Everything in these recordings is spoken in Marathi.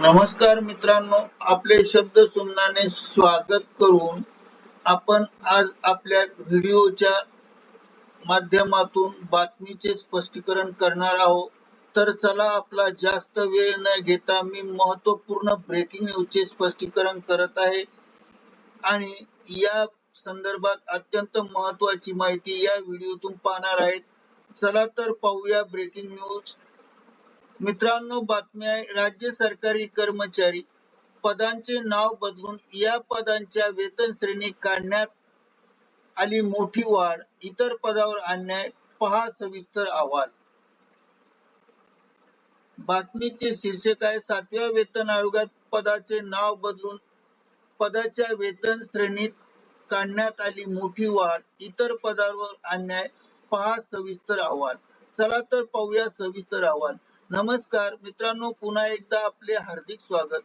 नमस्कार मित्रांनो आपले शब्द सुमनाने स्वागत करून आपण आज आपल्या व्हिडिओच्या माध्यमातून बातमीचे स्पष्टीकरण करणार आहोत. तर चला आपला जास्त वेळ न घेता मी महत्त्वपूर्ण ब्रेकिंग न्यूजचे स्पष्टीकरण करत आहे. आणि या संदर्भात अत्यंत महत्वाची माहिती या व्हिडिओतून पाहणार आहेत. चला तर पाहूया ब्रेकिंग न्यूज मित्रांनो बातमी आहे राज्य सरकारी कर्मचारी पदांचे नाव बदलून या पदांच्या वेतन श्रेणी काढण्यात आली मोठी वाढ. इतर पदावर अन्याय पहा सविस्तर अहवाल. बातमीचे शीर्षक आहे सातव्या वेतन आयोगात पदाचे नाव बदलून पदाच्या वेतन श्रेणीत काढण्यात आली मोठी वाढ. इतर पदावर अन्याय पहा सविस्तर अहवाल. चला तर पाहूया सविस्तर अहवाल. नमस्कार मित्रांनो पुन्हा एकदा आपले हार्दिक स्वागत.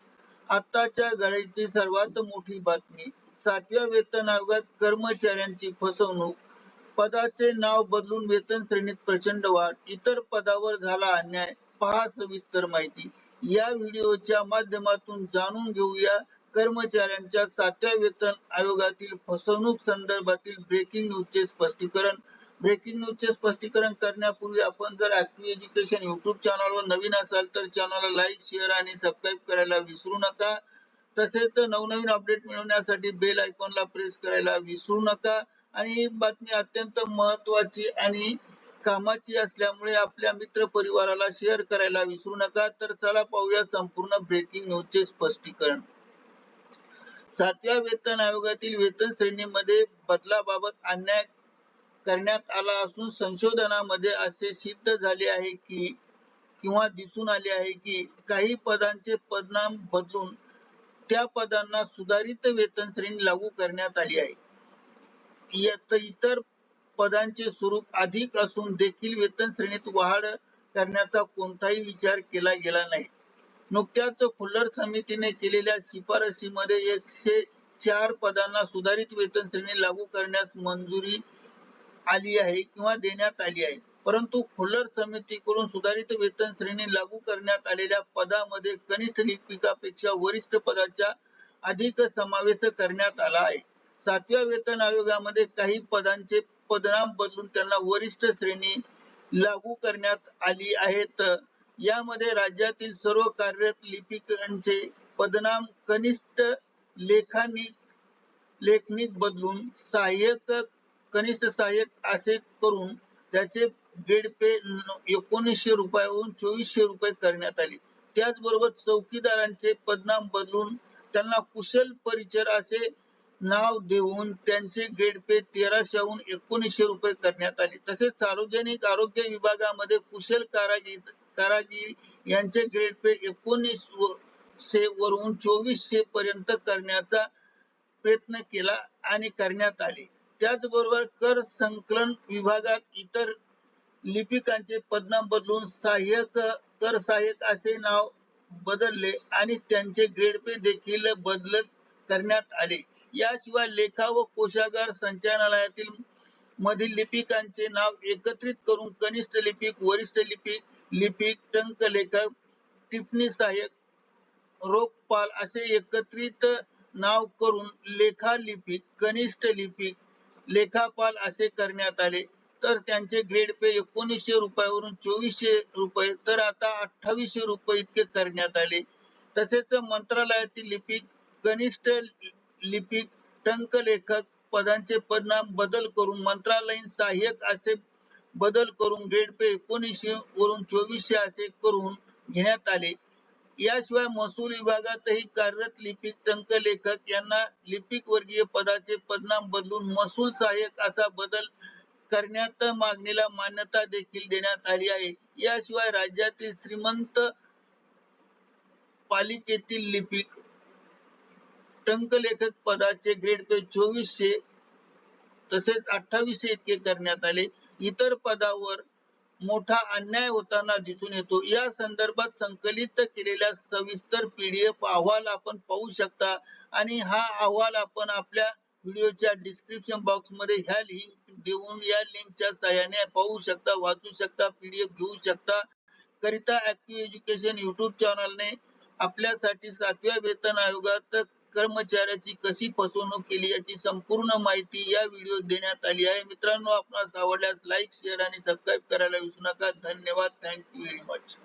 आताच्या घडीची सर्वात मोठी बातमी सातव्या वेतन आयोगात कर्मचाऱ्यांची फसवणूक. पदाचे नाव बदलून वेतन श्रेणीत प्रचंड वाढ इतर पदावर झाला अन्याय. पहा सविस्तर माहिती. या व्हिडिओच्या माध्यमातून जाणून घेऊया कर्मचाऱ्यांच्या सातव्या वेतन आयोगातील फसवणूक संदर्भातील ब्रेकिंग न्यूजचे स्पष्टीकरण. ब्रेकिंग न्यूजचे स्पष्टीकरण करण्यापूर्वी आपण जर ऍक्टिव्ह एज्युकेशन युट्यूब चॅनलवर नवीन असाल तर चॅनलला लाईक शेअर आणि सबस्क्राईब करायला विसरू नका. तसेच नवनवीन अपडेट मिळवण्यासाठी बेल आयकॉनला प्रेस करायला विसरू नका. आणि ही बातमी अत्यंत महत्वाची आणि कामाची असल्यामुळे आपल्या मित्र परिवाराला शेअर करायला विसरू नका. तर चला पाहूया संपूर्ण ब्रेकिंग न्यूजचे स्पष्टीकरण. सातव्या वेतन आयोगातील वेतन श्रेणीमध्ये बदलाबाबत अन्याय करण्यात आला असून संशोधनामध्ये असे सिद्ध झाले आहे की किंवा दिसून आले आहे की काही पदांचे परिणाम बदलून त्या पदांना सुधारित वेतन श्रेणी लागू करण्यात आली आहे. इतर पदांचे स्वरूप अधिक असून देखील वेतन श्रेणीत वाढ करण्याचा कोणताही विचार केला गेला नाही. नुकत्याच खुल्लर समितीने केलेल्या शिफारसीमध्ये एकशे चार पदांना सुधारित वेतन श्रेणी लागू करण्यास मंजुरी आली आहे किंवा देण्यात आली आहे. परंतु खुल्लर समितीकडून सुधारित वेतन श्रेणी लागू करण्यात आलेल्या पदामध्ये कनिष्ठ लिपिकापेक्षा वरिष्ठ पदाच्या अधिक समावेश करण्यात आला आहे. सातव्या वेतन आयोगामध्ये काही पदांचे पदनाम बदलून त्यांना वरिष्ठ श्रेणी लागू करण्यात आली आहेत. यामध्ये राज्यातील सर्व कार्यरत लिपिकांचे पदनाम कनिष्ठ लेखानिक लेखनिक बदलून सहाय्यक कनिष्ठ सहाय्यक असे करून त्याचे ग्रेड पे एकोणीसशे रुपयावरून चोवीसशे रुपये करण्यात आले. त्याचबरोबर चौकीदारांचे पदनाम बदलून त्यांना कुशल परिचर असे नाव देऊन त्यांचे ग्रेड पे तेराशेहून एकोणीसशे रुपये करण्यात आले. तसेच सार्वजनिक आरोग्य विभागामध्ये कुशल कारागीर कारागीर यांचे ग्रेड पे एकोणीसशे वरून चोवीसशे पर्यंत करण्याचा प्रयत्न केला आणि करण्यात आले. त्याचबरोबर कर संकलन विभागात इतर लिपिकांचे पदनाम बदलून सहाय्यक कर सहाय्यक असे नाव बदलले आणि त्यांचे ग्रेड पे देखील बदल करण्यात आले. याशिवाय लेखा व कोशागार संचालनालयातील मधील लिपिकांचे नाव एकत्रित करून कनिष्ठ लिपिक वरिष्ठ लिपिक लिपिक टंक लेखक टिप्पणी सहाय्यक रोखपाल असे एकत्रित नाव करून लेखा लिपिक कनिष्ठ लिपिक लेखापाल असे करण्यात आले. तर त्यांचे ग्रेड पे एकोणीसशे रुपयावरून चोवीसशे रुपये तर आता अठ्ठावीसशे रुपये इतके करण्यात आले. तसेच मंत्रालयातील लिपिक कनिष्ठ लिपिक टंक लेखक पदांचे पदनाम बदल करून मंत्रालयीन सहाय्यक असे बदल करून ग्रेड पे एकोणीसशे वरून चोवीसशे असे करून घेण्यात आले. याशिवाय महसूल विभागातही कार्यरत लिपिक टंक लेखक यांना लिपिक वर्गीय पदाचे पदनाम बदलून महसूल सहाय्यक असा बदल करण्यात मागणीला मान्यता देखील देण्यात आली आहे. याशिवाय राज्यातील श्रीमंत पालिकेतील लिपिक टंक लेखक पदाचे ग्रेड पे चोवीसशे तसेच अठ्ठावीसशे इतके करण्यात आले. इतर पदावर मोठा अन्याय होताना दिसून येतो. या संदर्भात संकलित केलेल्या सविस्तर पीडीएफ अहवाल आपण पाहू शकता आणि हा अहवाल आपण आपल्या व्हिडिओच्या डिस्क्रिप्शन बॉक्समध्ये ह्या लिंक देऊन या लिंकच्या सहाय्याने पाहू शकता वाचू शकता पीडीएफ घेऊ शकता. करिता ऍक्टिव्ह एज्युकेशन युट्यूब चॅनलने आपल्यासाठी सातव्या वेतन आयोगात कर्मचाऱ्याची कशी फसवणूक केली याची संपूर्ण माहिती या व्हिडिओ देण्यात आली आहे. मित्रांनो आपणास आवडल्यास लाईक शेअर आणि सबस्क्राईब करायला विसरू नका. धन्यवाद. Thank you very much